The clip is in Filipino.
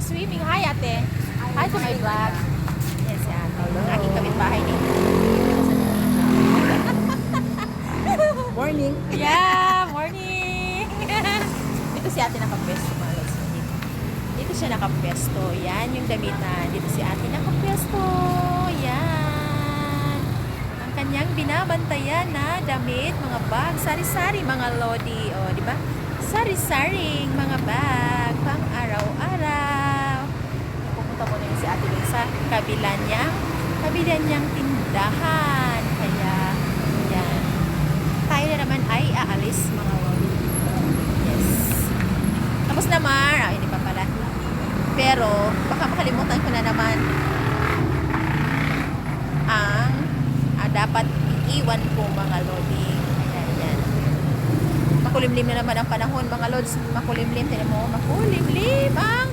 swimming. Hi, ate. Hi to my vlog. Yes, si ate. Aking kapitbahay dito. Morning. Yeah, morning! dito si ate lods. Dito. Siya nakapwesto. Yan yung damitan. Dito si ate nakapwesto. Yan. Ang kanyang binabantayan na damit, mga bag, sari-sari, mga lodi. O, di ba? Sari-saring mga bag, pang araw-araw. Pupunta ko na yun si ate dun sa kabila niyang, kabila niyang tindahan. Kaya, yan tayo na naman ay aalis mga lodi. Yes. Tapos na Mar. Ah, hindi pa pala. Pero, baka makalimutan ko na naman ang ah, dapat iiwan ko mga lodi. Makulimlim na naman ang panahon mga lods. Makulimlim. Tinan mo, makulimlim